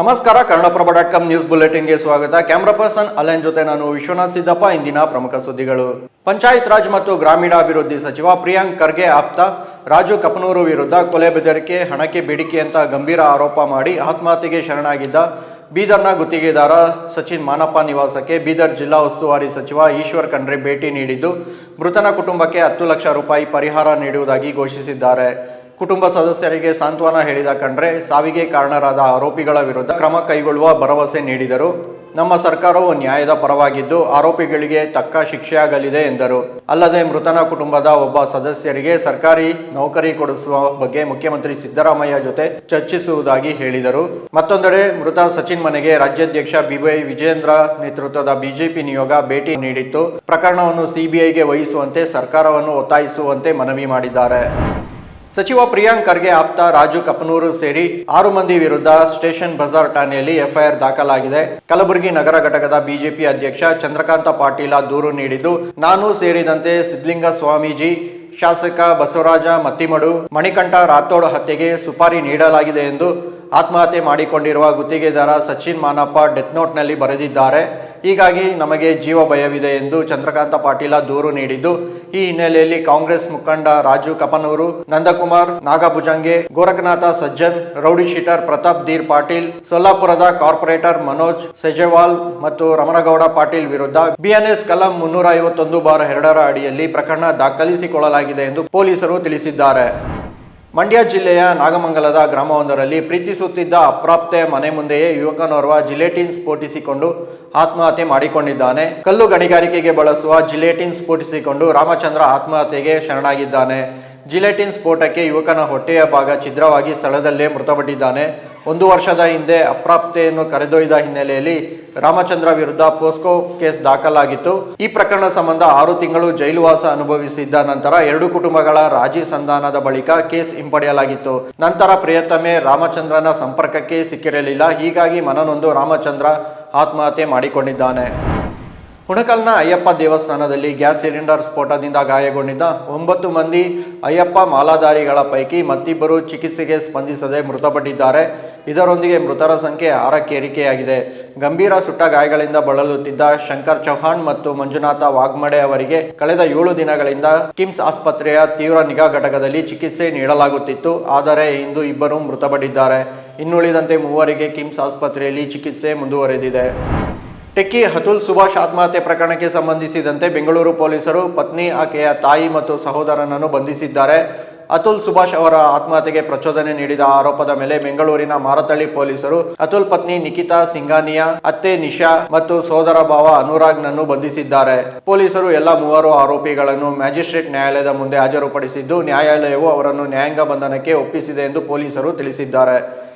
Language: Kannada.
ನಮಸ್ಕಾರ, ಕನ್ನಡಪ್ರಭ ಡಾಟ್ ಕಾಮ್ ನ್ಯೂಸ್ ಬುಲೆಟಿನ್ಗೆ ಸ್ವಾಗತ. ಕ್ಯಾಮ್ರಾ ಪರ್ಸನ್ ಅಲೆನ್ ಜೊತೆ ನಾನು ವಿಶ್ವನಾಥ್ ಸಿದ್ದಪ್ಪ, ಇಂದಿನ ಪ್ರಮುಖ ಸುದ್ದಿಗಳು. ಪಂಚಾಯತ್ ರಾಜ್ ಮತ್ತು ಗ್ರಾಮೀಣಾಭಿವೃದ್ಧಿ ಸಚಿವ ಪ್ರಿಯಾಂಕ್ ಖರ್ಗೆ ಆಪ್ತ, ರಾಜು ಕಪನೂರು ವಿರುದ್ಧ ಕೊಲೆ ಬೆದರಿಕೆ, ಹಣಕ್ಕೆ ಬೇಡಿಕೆ ಅಂತ ಗಂಭೀರ ಆರೋಪ ಮಾಡಿ ಆತ್ಮಹತ್ಯೆಗೆ ಶರಣಾಗಿದ್ದ ಬೀದರ್ನ ಗುತ್ತಿಗೆದಾರ ಸಚಿನ್ ಮಾನಪ್ಪ ನಿವಾಸಕ್ಕೆ ಬೀದರ್ ಜಿಲ್ಲಾ ಉಸ್ತುವಾರಿ ಸಚಿವ ಈಶ್ವರ್ ಖಂಡ್ರೆ ಭೇಟಿ ನೀಡಿದ್ದು, ಮೃತನ ಕುಟುಂಬಕ್ಕೆ ಹತ್ತು ಲಕ್ಷ ರೂಪಾಯಿ ಪರಿಹಾರ ನೀಡುವುದಾಗಿ ಘೋಷಿಸಿದ್ದಾರೆ. ಕುಟುಂಬ ಸದಸ್ಯರಿಗೆ ಸಾಂತ್ವನ ಹೇಳಿದ ಖಂಡ್ರೆ ಸಾವಿಗೆ ಕಾರಣರಾದ ಆರೋಪಿಗಳ ವಿರುದ್ಧ ಕ್ರಮ ಕೈಗೊಳ್ಳುವ ಭರವಸೆ ನೀಡಿದರು. ನಮ್ಮ ಸರ್ಕಾರವು ನ್ಯಾಯದ ಪರವಾಗಿದ್ದು ಆರೋಪಿಗಳಿಗೆ ತಕ್ಕ ಶಿಕ್ಷೆಯಾಗಲಿದೆ ಎಂದರು. ಅಲ್ಲದೆ ಮೃತನ ಕುಟುಂಬದ ಒಬ್ಬ ಸದಸ್ಯರಿಗೆ ಸರ್ಕಾರಿ ನೌಕರಿ ಕೊಡಿಸುವ ಬಗ್ಗೆ ಮುಖ್ಯಮಂತ್ರಿ ಸಿದ್ದರಾಮಯ್ಯ ಜೊತೆ ಚರ್ಚಿಸುವುದಾಗಿ ಹೇಳಿದರು. ಮತ್ತೊಂದೆಡೆ ಮೃತ ಸಚಿನ್ ಮನೆಗೆ ರಾಜ್ಯಾಧ್ಯಕ್ಷ ಬಿವೈ ವಿಜೇಂದ್ರ ನೇತೃತ್ವದ ಬಿಜೆಪಿ ನಿಯೋಗ ಭೇಟಿ ನೀಡಿತ್ತು. ಪ್ರಕರಣವನ್ನು ಸಿಬಿಐಗೆ ವಹಿಸುವಂತೆ ಸರ್ಕಾರವನ್ನು ಒತ್ತಾಯಿಸುವಂತೆ ಮನವಿ ಮಾಡಿದ್ದಾರೆ. ಸಚಿವ ಪ್ರಿಯಾಂಕ್ ಖರ್ಗೆ ಆಪ್ತ ರಾಜು ಕಪನೂರು ಸೇರಿ ಆರು ಮಂದಿ ವಿರುದ್ಧ ಸ್ಟೇಷನ್ ಬಜಾರ್ ಠಾಣೆಯಲ್ಲಿ ಎಫ್ಐಆರ್ ದಾಖಲಾಗಿದೆ. ಕಲಬುರಗಿ ನಗರ ಘಟಕದ ಬಿಜೆಪಿ ಅಧ್ಯಕ್ಷ ಚಂದ್ರಕಾಂತ ಪಾಟೀಲ ದೂರು ನೀಡಿದ್ದು, ನಾನು ಸೇರಿದಂತೆ ಸಿದ್ಲಿಂಗ ಸ್ವಾಮೀಜಿ ಶಾಸಕ ಬಸವರಾಜ ಮತ್ತಿಮಡು, ಮಣಿಕಂಠ ರಾಥೋಡ್ ಹತ್ಯೆಗೆ ಸುಪಾರಿ ನೀಡಲಾಗಿದೆ ಎಂದು ಆತ್ಮಹತ್ಯೆ ಮಾಡಿಕೊಂಡಿರುವ ಗುತ್ತಿಗೆದಾರ ಸಚಿನ್ ಮಾನಪ್ಪ ಡೆತ್ ನೋಟ್ನಲ್ಲಿ ಬರೆದಿದ್ದಾರೆ. ಹೀಗಾಗಿ ನಮಗೆ ಜೀವ ಭಯವಿದೆ ಎಂದು ಚಂದ್ರಕಾಂತ ಪಾಟೀಲ ದೂರು ನೀಡಿದ್ದು, ಈ ಹಿನ್ನೆಲೆಯಲ್ಲಿ ಕಾಂಗ್ರೆಸ್ ಮುಖಂಡ ರಾಜು ಕಪನೂರು, ನಂದಕುಮಾರ್, ನಾಗಭುಜಂಗೆ, ಗೋರಖನಾಥ ಸಜ್ಜನ್, ರೌಡಿ ಶೀಟರ್ ಪ್ರತಾಪ್ ದೀರ್ ಪಾಟೀಲ್, ಸೊಲ್ಲಾಪುರದ ಕಾರ್ಪೊರೇಟರ್ ಮನೋಜ್ ಸೆಜೆವಾಲ್ ಮತ್ತು ರಮಣಗೌಡ ಪಾಟೀಲ್ ವಿರುದ್ಧ ಬಿಎನ್ಎಸ್ ಕಲಂ ಮುನ್ನೂರ ಐವತ್ತೊಂದು ಬಾರ್ ಎರಡರ ಅಡಿಯಲ್ಲಿ ಪ್ರಕರಣ ದಾಖಲಿಸಿಕೊಳ್ಳಲಾಗಿದೆ ಎಂದು ಪೊಲೀಸರು ತಿಳಿಸಿದ್ದಾರೆ. ಮಂಡ್ಯ ಜಿಲ್ಲೆಯ ನಾಗಮಂಗಲದ ಗ್ರಾಮವೊಂದರಲ್ಲಿ ಪ್ರೀತಿಸುತ್ತಿದ್ದ ಅಪ್ರಾಪ್ತೆ ಮನೆ ಮುಂದೆಯೇ ಯುವಕನೋರ್ವ ಜಿಲೆಟಿನ್ ಸ್ಫೋಟಿಸಿಕೊಂಡು ಆತ್ಮಹತ್ಯೆ ಮಾಡಿಕೊಂಡಿದ್ದಾನೆ. ಕಲ್ಲು ಗಣಿಗಾರಿಕೆಗೆ ಬಳಸುವ ಜಿಲೆಟಿನ್ ಸ್ಫೋಟಿಸಿಕೊಂಡು ರಾಮಚಂದ್ರ ಆತ್ಮಹತ್ಯೆಗೆ ಶರಣಾಗಿದ್ದಾನೆ. ಜಿಲೆಟಿನ್ ಸ್ಫೋಟಕ್ಕೆ ಯುವಕನ ಹೊಟ್ಟೆಯ ಭಾಗ ಛಿದ್ರವಾಗಿ ಸ್ಥಳದಲ್ಲೇ ಮೃತಪಟ್ಟಿದ್ದಾನೆ. ಒಂದು ವರ್ಷದ ಹಿಂದೆ ಅಪ್ರಾಪ್ತೆಯನ್ನು ಕರೆದೊಯ್ದ ಹಿನ್ನೆಲೆಯಲ್ಲಿ ರಾಮಚಂದ್ರ ವಿರುದ್ಧ ಪೋಸ್ಕೋ ಕೇಸ್ ದಾಖಲಾಗಿತ್ತು. ಈ ಪ್ರಕರಣ ಸಂಬಂಧ ಆರು ತಿಂಗಳು ಜೈಲುವಾಸ ಅನುಭವಿಸಿದ್ದ ನಂತರ ಎರಡು ಕುಟುಂಬಗಳ ರಾಜಿ ಸಂಧಾನದ ಬಳಿಕ ಕೇಸ್ ಹಿಂಪಡೆಯಲಾಗಿತ್ತು. ನಂತರ ಪ್ರಿಯತಮೆ ರಾಮಚಂದ್ರನ ಸಂಪರ್ಕಕ್ಕೆ ಸಿಕ್ಕಿರಲಿಲ್ಲ. ಹೀಗಾಗಿ ಮನನೊಂದು ರಾಮಚಂದ್ರ ಆತ್ಮಹತ್ಯೆ ಮಾಡಿಕೊಂಡಿದ್ದಾನೆ. ಹುಣಕಲ್ನ ಅಯ್ಯಪ್ಪ ದೇವಸ್ಥಾನದಲ್ಲಿ ಗ್ಯಾಸ್ ಸಿಲಿಂಡರ್ ಸ್ಫೋಟದಿಂದ ಗಾಯಗೊಂಡಿದ್ದ ಒಂಬತ್ತು ಮಂದಿ ಅಯ್ಯಪ್ಪ ಮಾಲಾಧಾರಿಗಳ ಪೈಕಿ ಮತ್ತಿಬ್ಬರು ಚಿಕಿತ್ಸೆಗೆ ಸ್ಪಂದಿಸದೆ ಮೃತಪಟ್ಟಿದ್ದಾರೆ. ಇದರೊಂದಿಗೆ ಮೃತರ ಸಂಖ್ಯೆ ಆರಕ್ಕೆ ಏರಿಕೆಯಾಗಿದೆ. ಗಂಭೀರ ಸುಟ್ಟ ಗಾಯಗಳಿಂದ ಬಳಲುತ್ತಿದ್ದ ಶಂಕರ್ ಚೌಹಾಣ್ ಮತ್ತು ಮಂಜುನಾಥ ವಾಗ್ಮಡೆ ಅವರಿಗೆ ಕಳೆದ ಏಳು ದಿನಗಳಿಂದ ಕಿಮ್ಸ್ ಆಸ್ಪತ್ರೆಯ ತೀವ್ರ ನಿಗಾ ಘಟಕದಲ್ಲಿ ಚಿಕಿತ್ಸೆ ನೀಡಲಾಗುತ್ತಿತ್ತು. ಆದರೆ ಇಂದು ಇಬ್ಬರು ಮೃತಪಟ್ಟಿದ್ದಾರೆ. ಇನ್ನುಳಿದಂತೆ ಮೂವರಿಗೆ ಕಿಮ್ಸ್ ಆಸ್ಪತ್ರೆಯಲ್ಲಿ ಚಿಕಿತ್ಸೆ ಮುಂದುವರೆದಿದೆ. ಟೆಕ್ಕಿ ಅತುಲ್ ಸುಭಾಷ್ ಆತ್ಮಹತ್ಯೆ ಪ್ರಕರಣಕ್ಕೆ ಸಂಬಂಧಿಸಿದಂತೆ ಬೆಂಗಳೂರು ಪೊಲೀಸರು ಪತ್ನಿ, ಆಕೆಯ ತಾಯಿ ಮತ್ತು ಸಹೋದರನನ್ನು ಬಂಧಿಸಿದ್ದಾರೆ. ಅತುಲ್ ಸುಭಾಷ್ ಅವರ ಆತ್ಮಹತ್ಯೆಗೆ ಪ್ರಚೋದನೆ ನೀಡಿದ ಆರೋಪದ ಮೇಲೆ ಬೆಂಗಳೂರಿನ ಮಾರತಳ್ಳಿ ಪೊಲೀಸರು ಅತುಲ್ ಪತ್ನಿ ನಿಖಿತಾ ಸಿಂಗಾನಿಯಾ ಅತ್ತೆ ನಿಶಾ ಮತ್ತು ಸೋದರ ಭಾವ ಅನುರಾಗ್ನನ್ನು ಬಂಧಿಸಿದ್ದಾರೆ. ಪೊಲೀಸರು ಎಲ್ಲ ಮೂವರು ಆರೋಪಿಗಳನ್ನು ಮ್ಯಾಜಿಸ್ಟ್ರೇಟ್ ನ್ಯಾಯಾಲಯದ ಮುಂದೆ ಹಾಜರುಪಡಿಸಿದ್ದು, ನ್ಯಾಯಾಲಯವು ಅವರನ್ನು ನ್ಯಾಯಾಂಗ ಬಂಧನಕ್ಕೆ ಒಪ್ಪಿಸಿದೆ ಎಂದು ಪೊಲೀಸರು ತಿಳಿಸಿದ್ದಾರೆ.